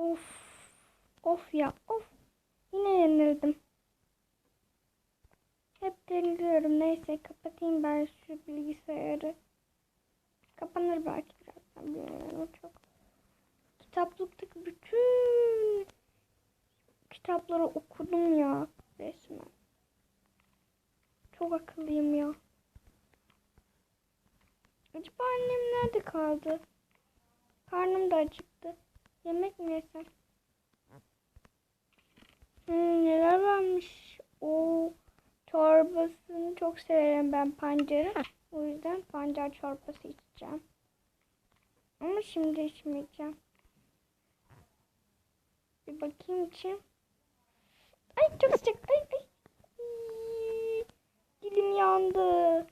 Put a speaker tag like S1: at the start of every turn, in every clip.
S1: Of. Of ya of. Yine yenildim. Hep yeniliyorum. Neyse kapatayım ben şu bilgisayarı. Kapanır belki birazdan bilmiyorum çok. Kitaplıktaki bütün kitapları okudum ya resmen. Çok akıllıyım ya. Acaba annem nerede kaldı? Karnım da acıktı. Yemek mi yesem? Hmm, neler varmış? O çorbasını çok severim ben pancarı. O yüzden pancar çorbası içeceğim. Ama şimdi içmeyeceğim. Bir bakayım için. Ay çok sıcak. Ay. Ay, Dilim yandı.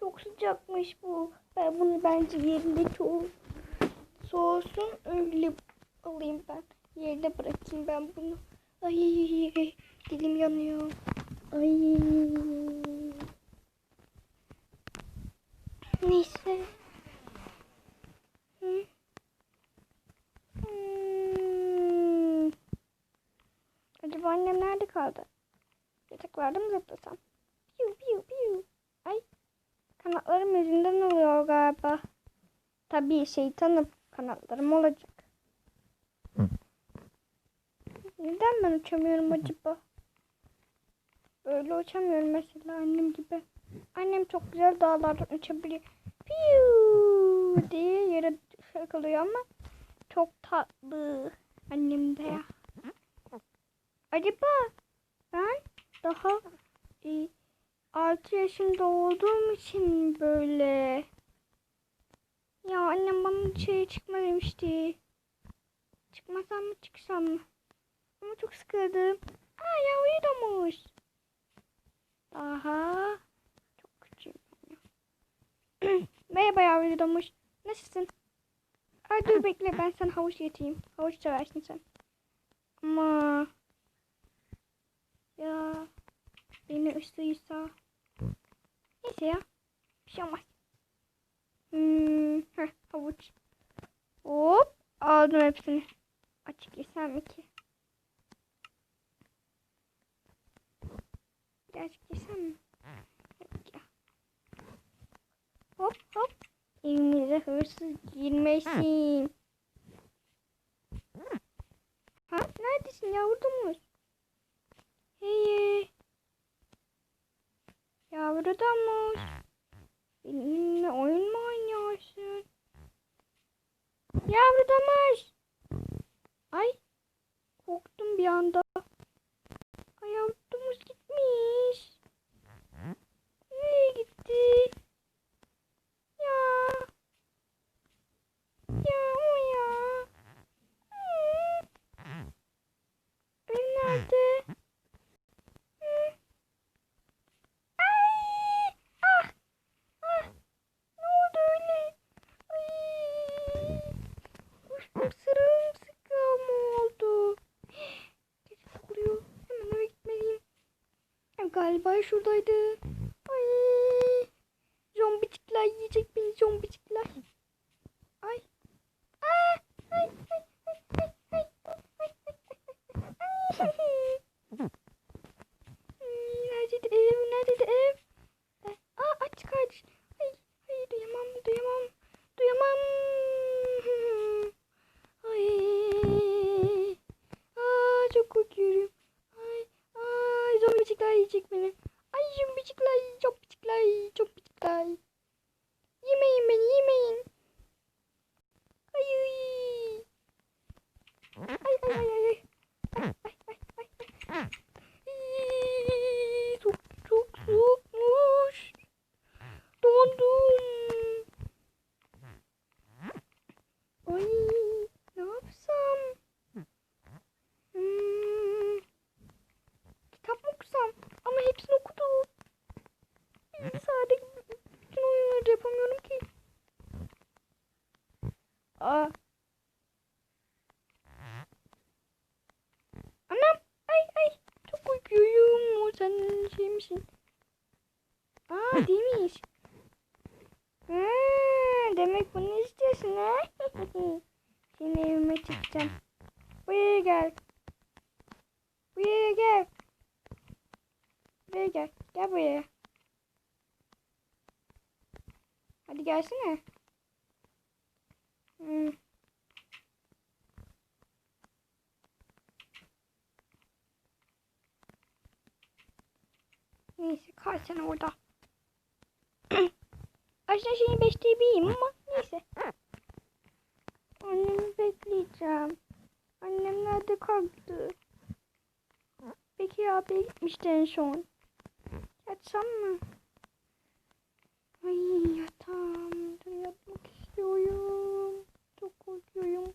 S1: Çok sıcakmış bu. Ben bunu bence yerinde çok soğusun. Öyle alayım ben. Yerde bırakayım ben bunu. Ay dilim yanıyor. Ay. Neyse. Hmm. Acaba annem nerede kaldı? Yataklarda mı zıplasam? Piu piu piu. Ay. Kanatlarım yüzünden oluyor galiba. Tabii şeytanım. Kanatlarım olacak. Neden ben uçamıyorum acaba? Böyle uçamıyorum mesela annem gibi. Annem çok güzel dağlardan uçabiliyor. Piu diye yere kalıyor ama çok tatlı annem de ya. Acaba ben daha e, 6 yaşında olduğum için böyle? Ya annem bana dışarı çıkma demişti. Çıkmasam mı çıksam mı? Ama çok sıkıldım. Aa ya uyuyormuş. Daha çok ya. Merhaba yavru domuş. Nasılsın? Ay dur bekle ben sana havuç getireyim. Havuç seversin sen. Ama ya beni ısıysa neyse ya bir şey olmaz. Hmm, havuç. Hop aldım hepsini. Açık yesem mi ki? Birazcık yesem mi? Hop hop. Evimize hırsız girmesin. Ha neredesin yavru domuz? Hey. Yavru domuz. Benimle oyun mu oynuyorsun? Yavru domuz. Ay. Korktum bir anda. Ay yavru domuz gitmiş. Nereye gitti? Ya. Ya o ya. Hmm. Ev nerede? Hmm. Ay. Ah. Ah. Ne oldu öyle? Ay. Kuşum sırılsıklam oldu. Gece oluyor. Hemen eve gitmeliyim. Ya, Galiba şuradaydı. Mm. Hadi gelsene. Hmm. Neyse kal sen orada. Aslında seni besleyebileyim ama neyse. Annemi bekleyeceğim. Annem nerede kaldı? Peki abi gitmişti en son. Yatsam mı? Ay yatağımda yatmak istiyorum. Çok korkuyorum.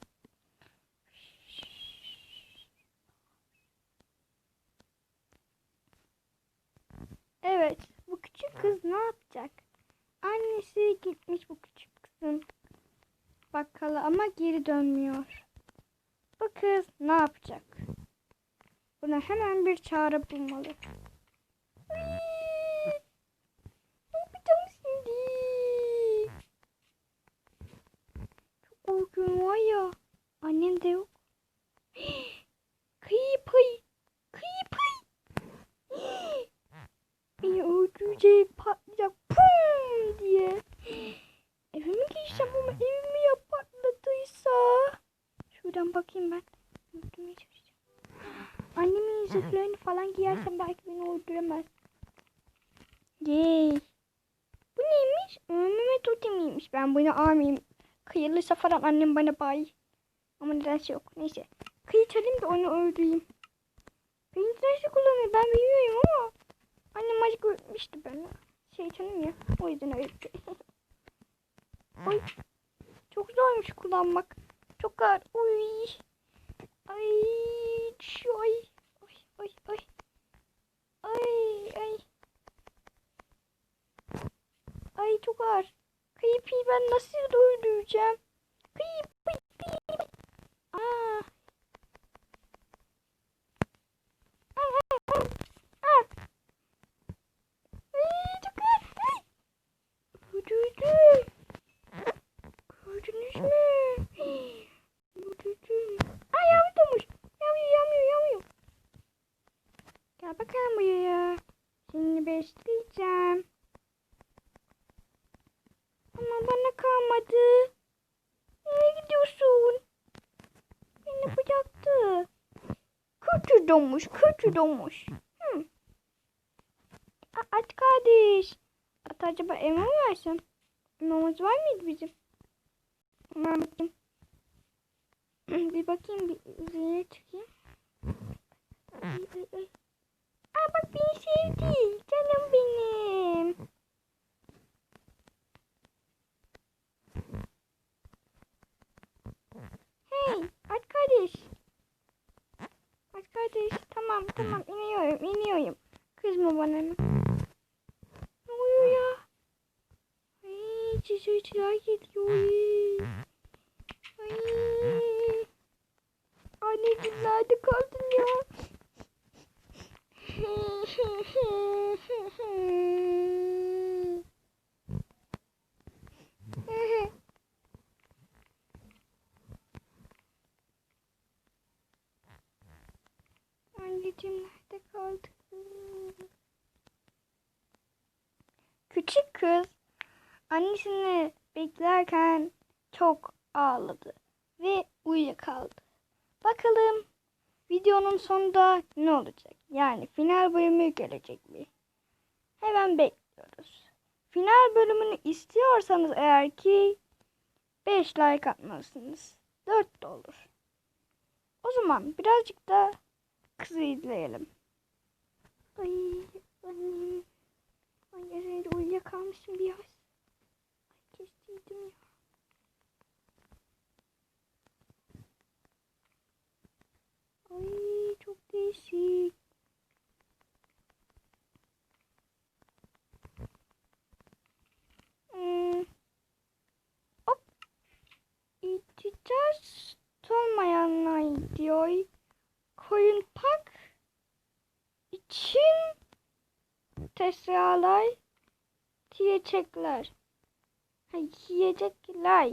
S1: Evet, bu küçük kız ne yapacak? Annesi gitmiş bu küçük kızın bakkala ama geri dönmüyor. Bu kız ne yapacak? Buna hemen bir çare bulmalı. Ay, Ne yapacağım şimdi? Çok korkuyorum var ya. Annem de yok. Kıyıp ay. Beni öldürecek patlayacak. Pum diye. Evime gireceğim ama evimi ya patladıysa. Şuradan bakayım ben. Öldürmeye çalışacağım. Annemin zırhlarını falan giyersem belki beni öldüremez. Yay. Bu neymiş? Mehmet Totem'iymiş. Ben bunu almayayım. Kıyılırsa falan annem bana bay. Ama nedense yok. Neyse. Kıyı çalayım da onu öldüreyim. Beni nasıl kullanır ben bilmiyorum ama. Annem acık öğretmişti bana. Şeytanım ya. O yüzden öğretti. Ay. Çok zormuş kullanmak. Çok ağır. Uy. Ay. Ay. Ay. Ay. Ay. Ay. Ay. Ay çok ağır. Ben nasıl öldüreceğim? Kayıp. Kayıp. Kayıp. Aa. Aa, aa, aa. Aa. Ay, çok ağır. Ay. Öldürdü. Gördünüz mü? Öldürdü. Ay yavru doğmuş. Yavru yavru yavru. Gel bakalım buraya. Seni besleyeceğim. Ama bana kalmadı. Nereye gidiyorsun? Beni bıraktı. Kötü donmuş, kötü donmuş. A- Aç kardeş. At acaba elma mı versem? Elmamız var mıydı bizim? Hemen bakayım. bir bakayım bir üzerine çıkayım. Ay, ay, ay. Aa bak beni sevdi. Canım benim. Hey aç kardeş. Aç kardeş. Tamam tamam iniyorum iniyorum. Kızma bana hemen. Ne oluyor ya? Ay çiçekçiler geliyor. Ay. Anneciğim nerede kaldın ya? Anneciğim nerede kaldı? Küçük kız annesini beklerken çok ağladı ve uyuyakaldı. Bakalım videonun sonunda ne olacak? Yani final bölümü gelecek mi? Hemen bekliyoruz. Final bölümünü istiyorsanız eğer ki 5 like atmalısınız. 4 de olur. O zaman birazcık da kızı izleyelim. Ay annem. Ay uyuyakalmışım biraz. Kestiydim ya. Ay çok değişik. Hmm. Hop. İtiraz olmayanlar diyor. Koyun pak için tesralar yiyecekler. Ha, yiyecekler.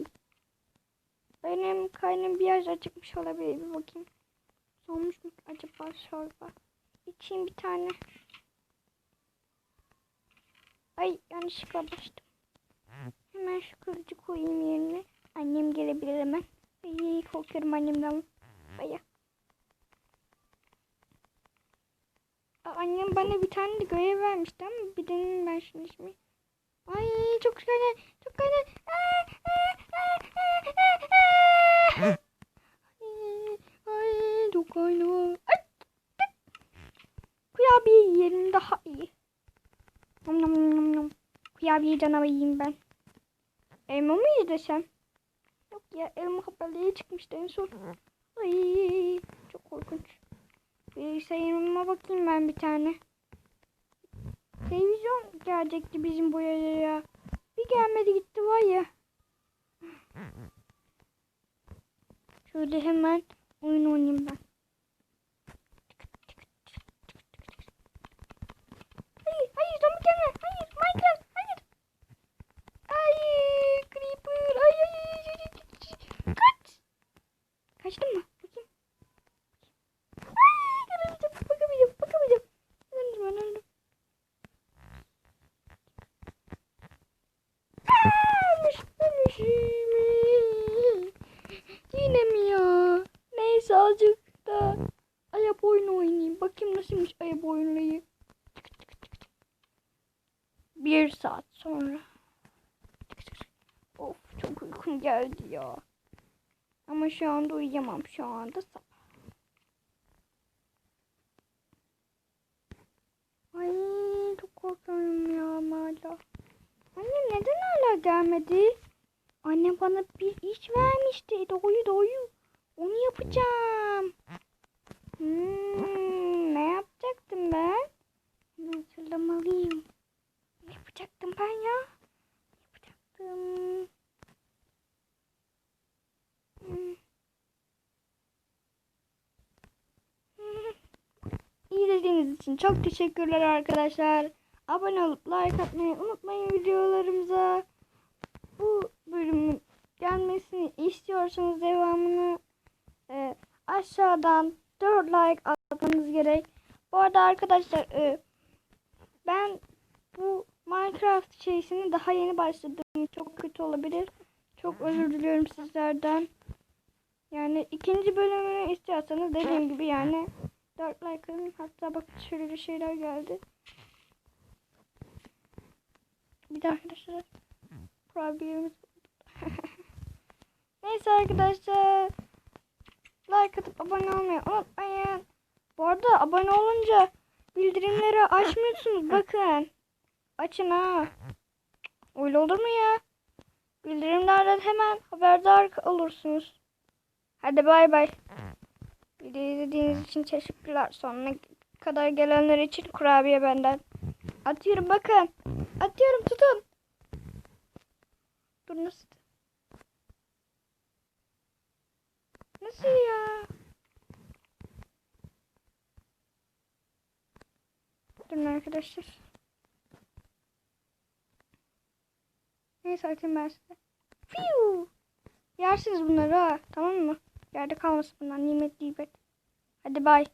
S1: Benim karnım biraz acıkmış olabilir. Bir bakayım. Olmuş mu acaba çorba? İçeyim bir tane. Ay yanlışlıkla bastım. Hemen şu kılıcı koyayım yerine. Annem gelebilir hemen. Ay korkuyorum annemden. Baya. Annem bana bir tane de görev vermişti ama bir deneyim ben şimdi şimdi. Ay çok güzel. Çok güzel. Ay, çok tık. Kurabiye yiyelim daha iyi. Nom nom nom nom. Kurabiye canavarı yiyeyim ben. Elma mı ye desem? Yok ya elma haberleri çıkmıştı en son. Ay çok korkunç. Bilgisayarıma bakayım ben bir tane. Televizyon gelecekti bizim buraya ya. Bir gelmedi gitti var ya. Şöyle hemen oyun oynayayım ben. Hayır, hayır zombi gelme. Hayır, Minecraft, hayır. Ay, creeper. Ay, ay, ay, ay, ay, ay. Kaç. Kaçtın mı? Bakayım. Ay, kırılacağım. Bakamayacağım, bakamayacağım. Öldüm, ben öldüm. Aa, Ölmüş, ölmüşüm. Yine mi ya? Neyse azıcık da ayak oyunu oynayayım. Bakayım nasılmış ayak oyunlayı. Bir saat sonra. Of çok uykum geldi ya. Ama şu anda uyuyamam. Şu anda sabah. Ay çok korkuyorum ya hala. Anne neden hala gelmedi? Anne bana bir iş vermişti. Doğuyu doğuyu. Onu yapacağım. Hmm, ne yapacaktım ben? Hatırlamalıyım. Ne yapacaktım ben ya? Ne yapacaktım? Hmm. Hmm. İzlediğiniz için çok teşekkürler arkadaşlar. Abone olup like atmayı unutmayın videolarımıza. Bu bölümün gelmesini istiyorsanız devamını e, aşağıdan 4 like atmanız gerek. Bu arada arkadaşlar e, ben bu Minecraft şeysini daha yeni başladım. Çok kötü olabilir. Çok özür diliyorum sizlerden. Yani ikinci bölümünü istiyorsanız dediğim gibi yani 4 like atın. Hatta bak şöyle bir şeyler geldi. Bir de arkadaşlar kurabiyemiz Neyse arkadaşlar like atıp abone olmayı unutmayın. Bu arada abone olunca bildirimleri açmıyorsunuz bakın. Açın ha. Öyle olur mu ya? Bildirimlerden hemen haberdar olursunuz. Hadi bay bay. Videoyu izlediğiniz için teşekkürler. Sonuna kadar gelenler için kurabiye benden. Atıyorum bakın. Atıyorum tutun. Dur nasıl? Nasıl ya? Durun arkadaşlar. Neyse atayım ben size. Fiu! Yersiniz bunları ha. Tamam mı? Yerde kalmasın bunlar. Nimetli ibet. Hadi bay.